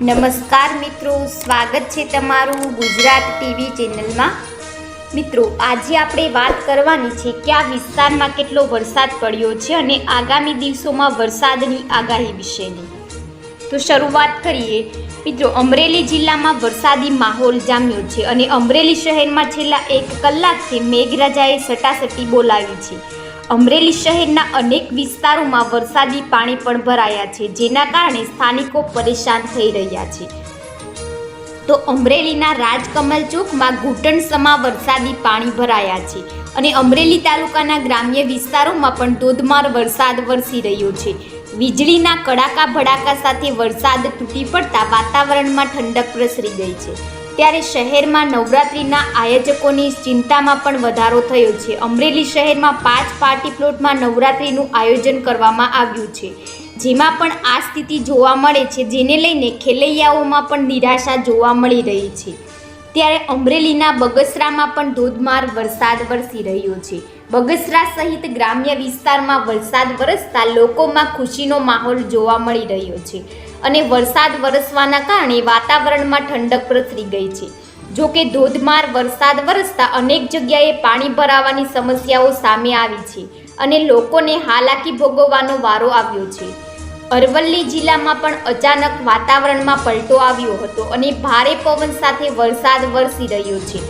નમસ્કાર મિત્રો, સ્વાગત છે તમારું ગુજરાત ટીવી ચેનલમાં. મિત્રો, આજે આપણે વાત કરવાની છે કે આ વિસ્તારમાં કેટલો વરસાદ પડ્યો છે અને આગામી દિવસોમાં વરસાદની આગાહી વિશેની. તો શરૂઆત કરીએ. મિત્રો, અમરેલી જિલ્લામાં વરસાદી માહોલ જામ્યો છે અને અમરેલી શહેરમાં છેલ્લા એક કલાકથી મેઘરાજાએ સટાસટી બોલાવી છે. અમરેલી શહેરના અનેક વિસ્તારોમાં વરસાદી પાણી પણ ભરાયા છે, જેના કારણે સ્થાનિકો પરેશાન થઈ રહ્યા છે. તો અમરેલીના રાજકમલ ચોકમાં ઘૂંટણસમા વરસાદી પાણી ભરાયા છે અને અમરેલી તાલુકાના ગ્રામ્ય વિસ્તારોમાં પણ ધોધમાર વરસાદ વરસી રહ્યો છે. વીજળીના કડાકા ભડાકા સાથે વરસાદ તૂટી પડતા વાતાવરણમાં ઠંડક પ્રસરી ગઈ છે. ત્યારે શહેરમાં નવરાત્રિના આયોજકોની ચિંતામાં પણ વધારો થયો છે. અમરેલી શહેરમાં પાંચ પાર્ટી પ્લોટમાં નવરાત્રિનું આયોજન કરવામાં આવ્યું છે. જેમાં પણ આ સ્થિતિ જોવા મળે છે, જેને લઈને ખેલૈયાઓમાં પણ નિરાશા જોવા મળી રહી છે. ત્યારે અમરેલીના બગસરામાં પણ ધોધમાર વરસાદ વરસી રહ્યો છે. બગસરા સહિત ગ્રામ્ય વિસ્તારમાં વરસાદ વરસતા લોકોમાં ખુશીનો માહોલ જોવા મળી રહ્યો છે. અને વરસાદ વરસવાના કારણે વાતાવરણમાં ઠંડક પ્રસરી ગઈ છે. જો કે ધોધમાર વરસાદ વરસતા અનેક જગ્યાએ પાણી ભરાવાની સમસ્યાઓ સામે આવી છે અને લોકોને હાલાકી ભોગવવાનો વારો આવ્યો છે. અરવલ્લી જિલ્લામાં પણ અચાનક વાતાવરણમાં પલટો આવ્યો હતો અને ભારે પવન સાથે વરસાદ વરસી રહ્યો છે.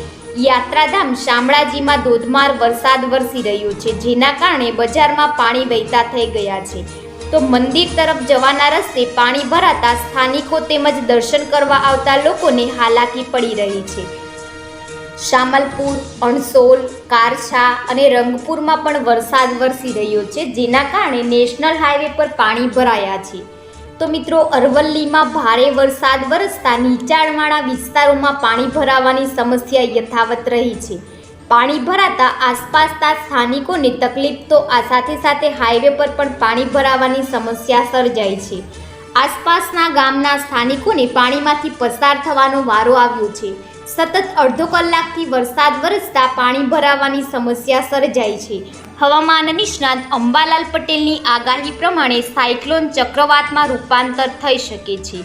યાત્રાધામ શામળાજીમાં ધોધમાર વરસાદ વરસી રહ્યો છે, જેના કારણે બજારમાં પાણી વહેતા થઈ ગયા છે. તો મંદિર તરફ જવાના રસ્તે પાણી ભરાતા સ્થાનિકો તેમજ દર્શન કરવા આવતા લોકોને હાલાકી પડી રહી છે. શામલપુર, અણસોલ, કારછા અને રંગપુરમાં પણ વરસાદ વરસી રહ્યો છે, જેના કારણે નેશનલ હાઈવે પર પાણી ભરાયા છે. તો મિત્રો, અરવલ્લીમાં ભારે વરસાદ વરસતા નીચાણવાળા વિસ્તારોમાં પાણી ભરાવાની સમસ્યા યથાવત રહી છે. પાણી ભરાતા આસપાસના સ્થાનિકોને તકલીફ તો આ સાથે સાથે હાઈવે પર પણ પાણી ભરાવાની સમસ્યા સર્જાઈ છે. આસપાસના ગામના સ્થાનિકોને પાણીમાંથી પસાર થવાનો વારો આવ્યો છે. સતત અડધો કલાકથી વરસાદ વરસતા પાણી ભરાવાની સમસ્યા સર્જાઈ છે. હવામાન નિષ્ણાત અંબાલાલ પટેલની આગાહી પ્રમાણે સાયક્લોન ચક્રવાતમાં રૂપાંતર થઈ શકે છે.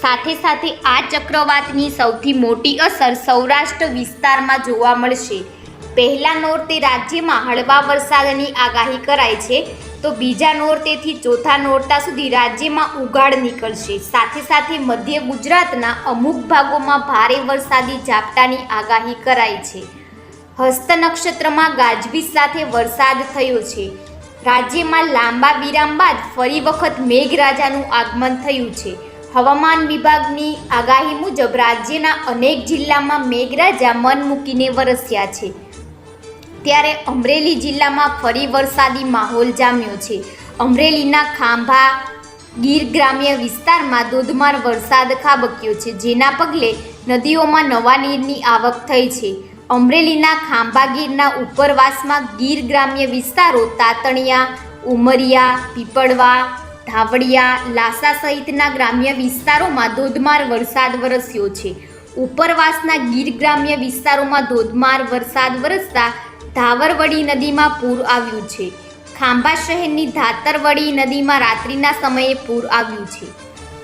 સાથે સાથે આ ચક્રવાતની સૌથી મોટી અસર સૌરાષ્ટ્ર વિસ્તારમાં જોવા મળશે. પહેલા નોરતે રાજ્યમાં હળવા વરસાદની આગાહી કરાઈ છે, તો બીજા નોરતેથી ચોથા નોરતા સુધી રાજ્યમાં ઉઘાડ નીકળશે. સાથે સાથે મધ્ય ગુજરાતના અમુક ભાગોમાં ભારે વરસાદી ઝાપટાની આગાહી કરાઈ છે. હસ્ત નક્ષત્રમાં ગાજવીજ સાથે વરસાદ થયો છે. રાજ્યમાં લાંબા વિરામ બાદ ફરી વખત મેઘરાજાનું આગમન થયું છે. હવામાન વિભાગની આગાહી મુજબ રાજ્યના અનેક જિલ્લામાં મેઘરાજા મન મૂકીને વરસ્યા છે. ત્યારે અમરેલી જિલ્લામાં ફરી વરસાદી માહોલ જામ્યો છે. અમરેલીના ખાંભા ગીર ગ્રામ્ય વિસ્તારમાં ધોધમાર વરસાદ ખાબક્યો છે, જેના પગલે નદીઓમાં નવા નીરની આવક થઈ છે. અમરેલીના ખાંભા ગીરના ઉપરવાસમાં ગીર ગ્રામ્ય વિસ્તારો તાતણિયા, ઉમરિયા, પીપળવા, ધાવડિયા, લાસા સહિતના ગ્રામ્ય વિસ્તારોમાં ધોધમાર વરસાદ વરસ્યો છે. ઉપરવાસના ગીર ગ્રામ્ય વિસ્તારોમાં ધોધમાર વરસાદ વરસતા ધાવરવડી નદીમાં પૂર આવ્યું છે. ખાંભા શહેરની ધાતરવડી નદીમાં રાત્રિના સમયે પૂર આવ્યું છે.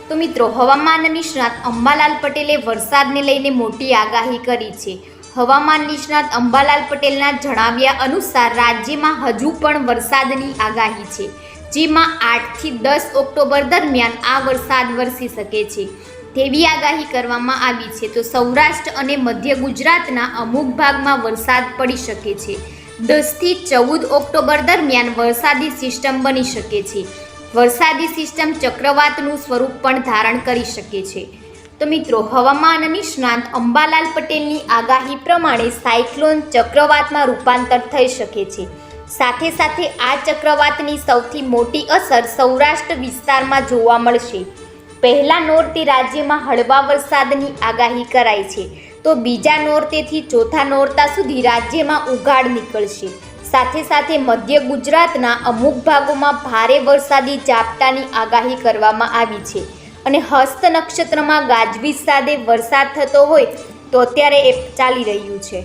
તો મિત્રો, હવામાન નિષ્ણાત અંબાલાલ પટેલે વરસાદને લઈને મોટી આગાહી કરી છે. હવામાન નિષ્ણાત અંબાલાલ પટેલના જણાવ્યા અનુસાર રાજ્યમાં હજુ પણ વરસાદની આગાહી છે, જેમાં આઠથી દસ ઓક્ટોબર દરમિયાન આ વરસાદ વરસી શકે છે. તેવી આગાહી કરવામાં આવી છે. તો સૌરાષ્ટ્ર અને મધ્ય ગુજરાતના અમુક ભાગમાં વરસાદ પડી શકે છે. દસથી ચૌદ ઓક્ટોબર દરમિયાન વરસાદી સિસ્ટમ બની શકે છે. વરસાદી સિસ્ટમ ચક્રવાતનું સ્વરૂપ પણ ધારણ કરી શકે છે. તો મિત્રો, હવામાન નિષ્ણાંત અંબાલાલ પટેલની આગાહી પ્રમાણે સાયક્લોન ચક્રવાતમાં રૂપાંતર થઈ શકે છે. સાથે સાથે આ ચક્રવાતની સૌથી મોટી અસર સૌરાષ્ટ્ર વિસ્તારમાં જોવા મળશે. પહેલા નોરતે રાજ્યમાં હળવા વરસાદની આગાહી કરાઈ છે. તો બીજા નોરતેથી ચોથા નોરતા સુધી રાજ્યમાં ઉઘાડ નીકળશે. સાથે સાથે મધ્ય ગુજરાતના અમુક ભાગોમાં ભારે વરસાદી ઝાપટાની આગાહી કરવામાં આવી છે. અને હસ્ત નક્ષત્રમાં ગાજવીજ સાથે વરસાદ થતો હોય તો અત્યારે એ ચાલી રહ્યું છે.